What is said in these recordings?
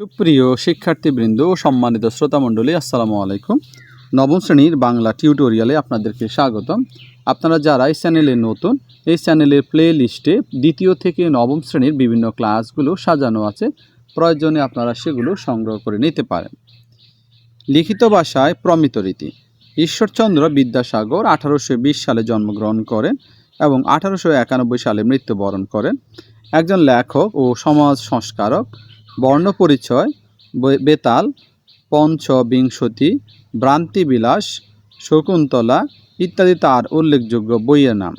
সুপ্রিয় শিক্ষার্থীবৃন্দ ও সম্মানিত শ্রোতামণ্ডলী, আসসালামু আলাইকুম। নবম শ্রেণির বাংলা টিউটোরিয়ালে আপনাদেরকে স্বাগতম। আপনারা যারা এই চ্যানেলে নতুন, এই চ্যানেলের প্লে লিস্টে দ্বিতীয় থেকে নবম শ্রেণির বিভিন্ন ক্লাসগুলো সাজানো আছে, প্রয়োজনে আপনারা সেগুলো সংগ্রহ করে নিতে পারেন। লিখিত ভাষায় প্রমিত রীতি। ঈশ্বরচন্দ্র বিদ্যাসাগর আঠারোশো বিশ সালে জন্মগ্রহণ করেন এবং আঠারোশো একানব্বই সালে মৃত্যুবরণ করেন। একজন লেখক ও সমাজ সংস্কারক। বর্ণপরিচয় বেতাল পঞ্চবিংশতি ভ্রান্তিবিলাস, শকুন্তলা ইত্যাদি তার উল্লেখযোগ্য বইয়ের নাম।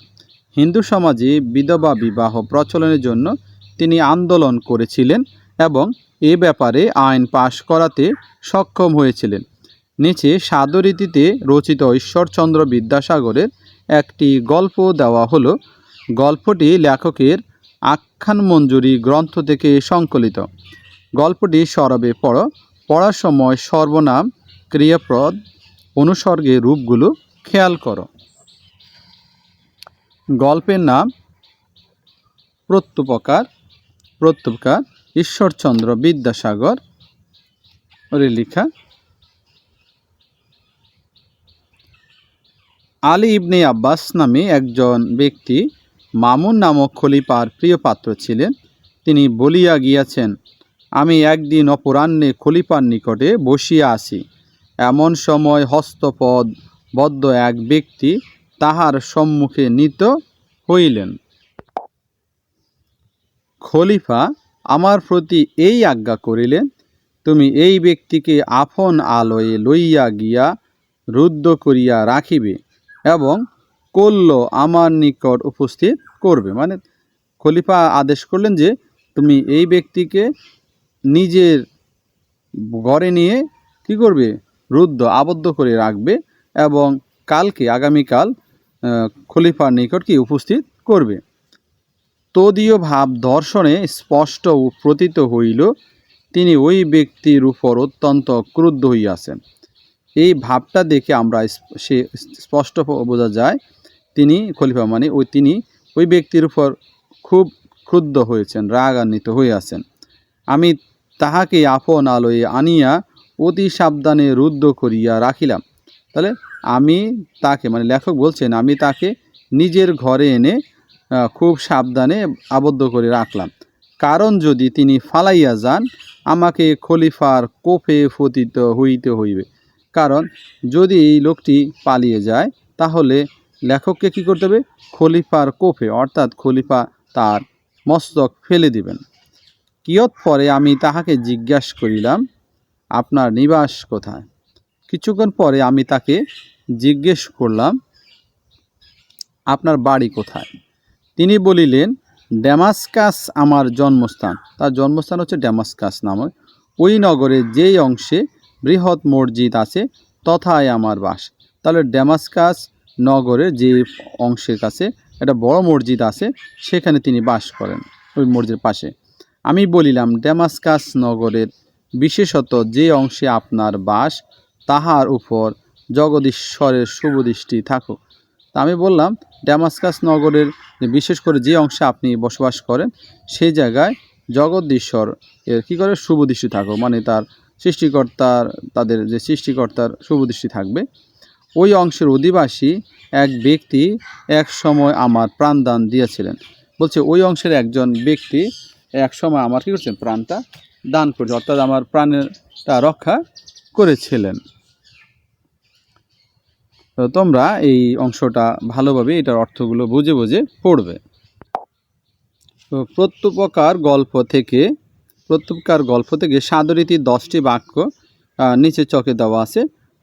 হিন্দু সমাজে বিধবা বিবাহ প্রচলনের জন্য তিনি আন্দোলন করেছিলেন এবং এ ব্যাপারে আইন পাশ করাতে সক্ষম হয়েছিলেন। নিচে সাদরীতিতে রচিত ঈশ্বরচন্দ্র বিদ্যাসাগরের একটি গল্প দেওয়া হলো। গল্পটি লেখকের আখ্যান মঞ্জুরি গ্রন্থ থেকে সংকলিত। গল্পটি সরবে পড়ো। পড়ার সময় সর্বনাম, ক্রিয়াপদ অনুসর্গের রূপগুলো খেয়াল করো। গল্পের নাম, প্রত্যুপকার প্রত্যুপকার, ঈশ্বরচন্দ্র বিদ্যাসাগর লেখা। আলী ইবনে আব্বাস নামে একজন ব্যক্তি মামুন নামক খলিফার প্রিয় পাত্র ছিলেন। তিনি বলিয়া গিয়াছেন আমি একদিন অপরাহ্নে খলিফার নিকটে বসিয়া আছি। এমন সময় হস্তপদ বদ্ধ এক ব্যক্তি তাহার সম্মুখে নিত হইলেন। খলিফা, আমার প্রতি এই আজ্ঞা করিলেন, তুমি এই ব্যক্তিকে আপন আলোয়ে লইয়া গিয়া রুদ্ধ করিয়া রাখিবে এবং কল্য আমার নিকট উপস্থিত করবে। মানে খলিফা আদেশ করলেন যে, তুমি এই ব্যক্তিকে নিজের ঘরে নিয়ে কি করবে? রুদ্ধ, আবদ্ধ করে রাখবে এবং কালকে, আগামীকাল খলিফার নিকট কি উপস্থিত করবে? তদীয় ভাব দর্শনে স্পষ্ট প্রতীত হইল, তিনি ওই ব্যক্তির উপর অত্যন্ত ক্রুদ্ধ হইয়াছেন। এই ভাবটা দেখে আমরা সে স্পষ্ট বোঝা যায়, তিনি খলিফা মানে ওই তিনি ওই ব্যক্তির উপর খুব ক্ষুব্ধ হয়েছেন, রাগান্বিত হইয়াছেন। আমি তাহাকে আপন আলোয় আনিয়া অতি সাবধানে রুদ্ধ করিয়া রাখিলাম। তাহলে আমি তাকে মানে লেখক বলছেন, আমি তাকে নিজের ঘরে এনে খুব সাবধানে আবদ্ধ করে রাখলাম। কারণ যদি তিনি ফালাইয়া যান, আমাকে খলিফার কোফে ফতিত হইতে হইবে। কারণ যদি এই লোকটি পালিয়ে যায়, তাহলে লেখককে কি করতে হবে? খলিফার কোফে, অর্থাৎ খলিফা তার মস্তক ফেলে দিবেন। কিয়ৎ পরে আমি তাহাকে জিজ্ঞাসা করিলাম, আপনার নিবাস কোথায়? কিছুক্ষণ পরে আমি তাকে জিজ্ঞেস করলাম, আপনার বাড়ি কোথায়? তিনি বলিলেন ড্যামাস্কাস আমার জন্মস্থান। তার জন্মস্থান হচ্ছে ড্যামাস্কাস নামে ওই নগরের যেই অংশে বৃহৎ মসজিদ আছে, তথায় আমার বাস। তাহলে ড্যামাস্কাস নগরের যে অংশের কাছে একটা বড় মসজিদ আছে, সেখানে তিনি বাস করেন, ওই মসজিদের পাশে। আমি বলিলাম ড্যামাস্কাস নগরের বিশেষত যে অংশে আপনার বাস, তাহার উপর জগদীশ্বরের শুভদৃষ্টি থাকুক। তা আমি বললাম ড্যামাস্কাস নগরের বিশেষ করে যে অংশে আপনি বসবাস করেন সেই জায়গায় জগদীশ্বর এর কী করে শুভদৃষ্টি থাকুক? মানে তার সৃষ্টিকর্তার, তাদের যে সৃষ্টিকর্তার শুভদৃষ্টি থাকবে। ওই অংশের অধিবাসী এক ব্যক্তি এক সময় আমার প্রাণদান দিয়েছিলেন। বলছে, ওই অংশের একজন ব্যক্তি এক সময় আমার কী করছেন প্রাণটা দান করেছে অর্থাৎ আমার প্রাণেরটা রক্ষা করেছিলেন। তো তোমরা এই অংশটা ভালোভাবে এটার অর্থগুলো বুঝে বুঝে পড়বে। তো প্রত্যুপকার গল্প থেকে, প্রত্যুপকার গল্প থেকে সাদরীতির দশটি বাক্য নিচে চকে দেওয়া আছে।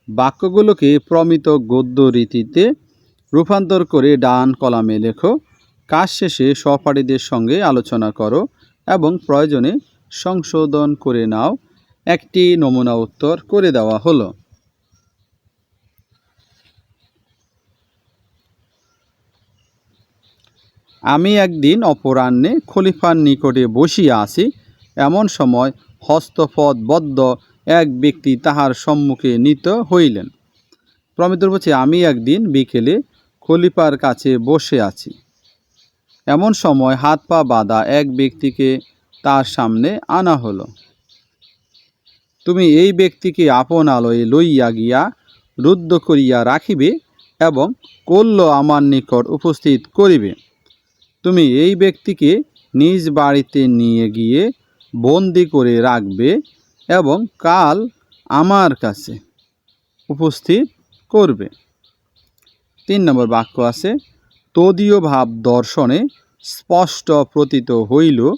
বাক্যগুলোকে প্রমিত গদ্য রীতিতে রূপান্তর করে ডান কলামে লেখো। কাজ শেষে সহপাঠীদের সঙ্গে আলোচনা করো। এবং প্রয়োজনে সংশোধন করে নাও। একটি নমুনা উত্তর করে দেওয়া হলো। আমি একদিন অপরাহ্নে খলিফার নিকটে বসিয়া আছি। এমন সময় হস্তপদবদ্ধ এক ব্যক্তি তাহার সম্মুখে নিত হইলেন। প্রমিতর বলছে, আমি একদিন বিকেলে খলিফার কাছে বসে আছি। এমন সময় হাত পা বাঁধা এক ব্যক্তিকে তার সামনে আনা হলো। তুমি এই ব্যক্তিকে আপন আলোয় লইয়া গিয়া রুদ্ধ করিয়া রাখিবে এবং কল্য আমার নিকট উপস্থিত করিবে। তুমি এই ব্যক্তিকে নিজ বাড়িতে নিয়ে গিয়ে বন্দি করে রাখবে এবং কাল আমার কাছে উপস্থিত করবে। তিন নম্বর বাক্য আছে তদীয় ভাব দর্শনে স্পষ্ট প্রতীত হইল,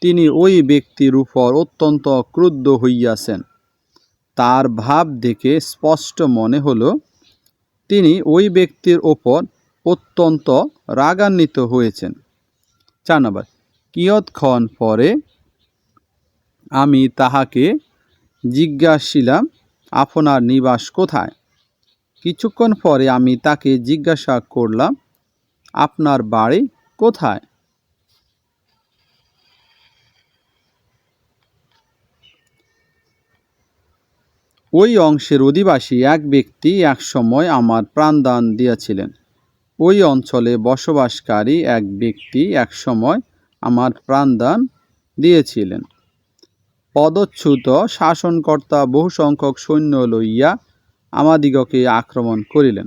তিনি ওই ব্যক্তির উপর অত্যন্ত ক্রুদ্ধ হইয়াছেন। তার ভাব দেখে স্পষ্ট মনে হলো, তিনি ওই ব্যক্তির ওপর অত্যন্ত রাগান্বিত হয়েছেন। চার কিয়ৎক্ষণ পরে আমি তাহাকে জিজ্ঞাসিলাম, আপনার নিবাস কোথায়? কিছুক্ষণ পরে আমি তাকে জিজ্ঞাসা করলাম আপনার বাড়ি কোথায়? ওই অংশের অধিবাসী এক ব্যক্তি এক সময় আমার প্রাণদান দিয়েছিলেন। ওই অঞ্চলে বসবাসকারী এক ব্যক্তি এক সময় আমার প্রাণদান দিয়েছিলেন। পদচ্যুত শাসনকর্তা বহু সংখ্যক সৈন্য লইয়া আমাদিগকে আক্রমণ করিলেন।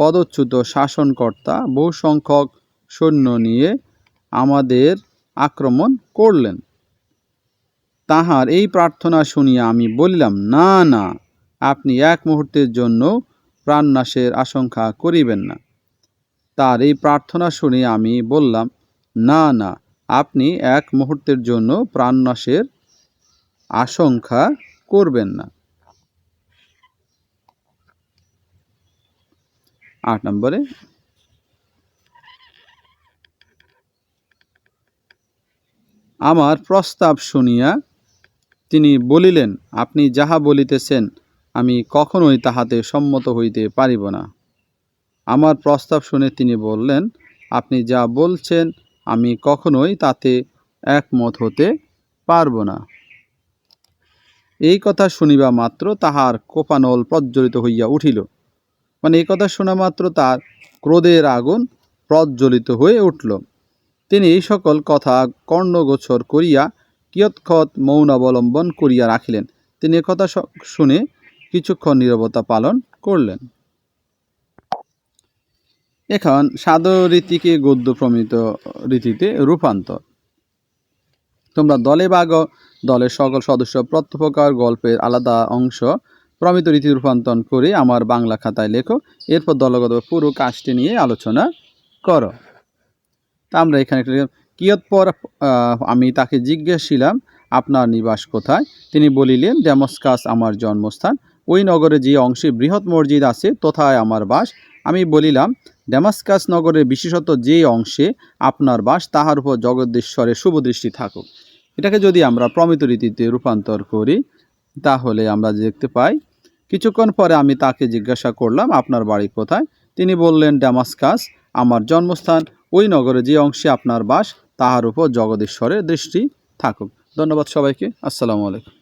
পদচ্যুত শাসনকর্তা বহু সংখ্যক সৈন্য নিয়ে আমাদের আক্রমণ করলেন। তাহার এই প্রার্থনা শুনিয়া আমি বলিলাম, না না, আপনি এক মুহূর্তের জন্য প্রাণনাশের আশঙ্কা করিবেন না। তার এই প্রার্থনা শুনে আমি বললাম, না না, আপনি এক মুহূর্তের জন্য প্রাণনাশের আশঙ্কা করবেন না। আট নম্বরে। আমার প্রস্তাব শুনিয়া তিনি বলিলেন, আপনি যাহা বলিতেছেন, আমি কখনোই তাহাতে সম্মত হইতে পারিব না। আমার প্রস্তাব শুনে তিনি বললেন, আপনি যা বলছেন, আমি কখনোই তাতে একমত হতে পারব না। এই কথা শুনিবা মাত্র তাহার কোপানল প্রজ্বলিত হইয়া উঠিল। মানে এই কথা শোনা মাত্র তার ক্রোধের আগুন প্রজ্বলিত হয়ে উঠল। তিনি এই সকল কথা কর্ণগোচর করিয়া কিয়ৎক্ষত মৌন অবলম্বন করিয়া রাখিলেন। তিনি কথা শুনে কিছুক্ষণ নীরবতা পালন করলেন। এখন সাধু রীতিকে গদ্য প্রমিত রীতিতে রূপান্তর। তোমরা দলে ভাগ দলের সকল সদস্য প্রত্যপ্রকার গল্পের আলাদা অংশ প্রমিত রীতি রূপান্তর করে আমার বাংলা খাতায় লেখো। এরপর দলগত পুরো কাজটি নিয়ে আলোচনা করো। তা আমরা এখানে কিয়ৎপর আমি তাকে জিজ্ঞেসছিলাম আপনার নিবাস কোথায়? তিনি বলিলেন, ডেমস্কাস আমার জন্মস্থান। ওই নগরে যে অংশে বৃহৎ মসজিদ আছে, তথায় আমার বাস। আমি বলিলাম, ডেমাস্কাস নগরের বিশেষত যে অংশে আপনার বাস, তাহার উপর জগদ্দেশ্বরের শুভদৃষ্টি থাকুক। এটাকে যদি আমরা প্রমিত রীতিতে রূপান্তর করি, তাহলে আমরা দেখতে পাই কিছুক্ষণ পরে আমি তাকে জিজ্ঞাসা করলাম, আপনার বাড়ি কোথায়? তিনি বললেন ড্যামাসকাস আমার জন্মস্থান ওই নগরে যে অংশে আপনার বাস, তাহার উপর জগদীশ্বরের দৃষ্টি থাকুক। ধন্যবাদ সবাইকে। আসসালামু আলাইকুম।